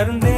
உணர்ந்தேன்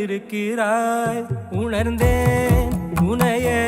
இருக்கிறாய் உணர்ந்தேன் உனையே